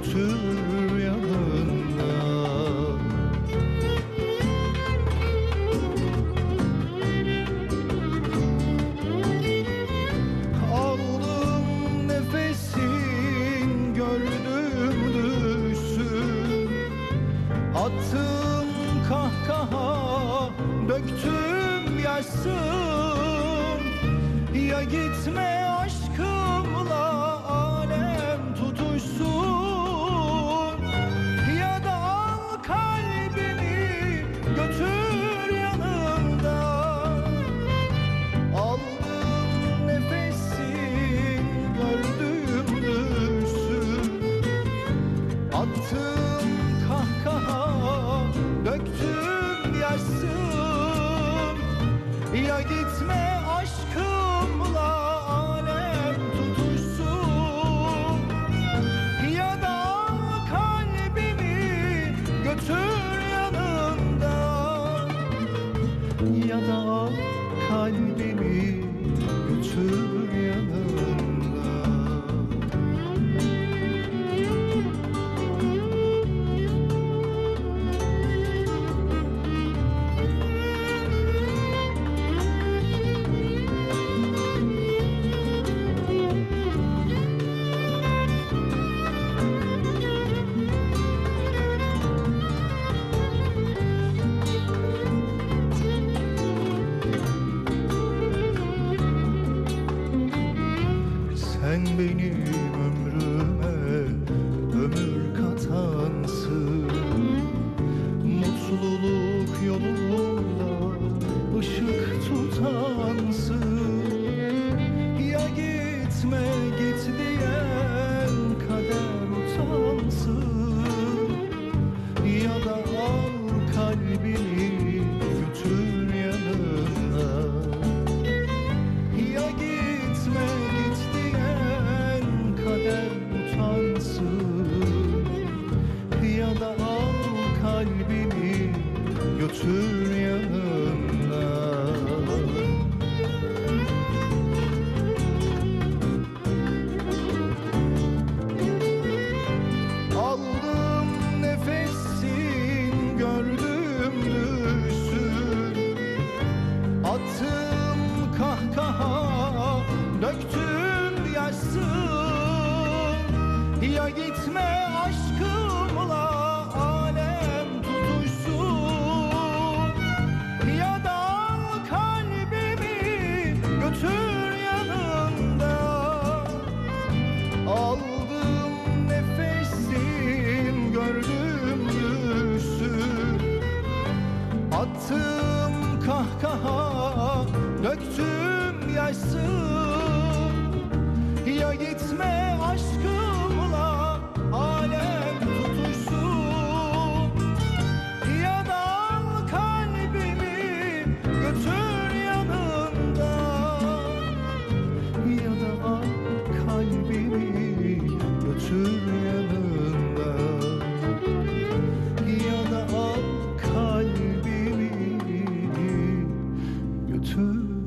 götür yanında Aldım nefesin gördüm düşsün Attım kahkaha döktüm yaşsın. Ya gitme ya Ya gitme aşkım gitme aşkımla alem tutuşsun. Ya da kalbimi götür yanında Aldığım nefesim gördüm düşsün Attığım kahkaha döktüm yaşsın Ya gitme aşkım river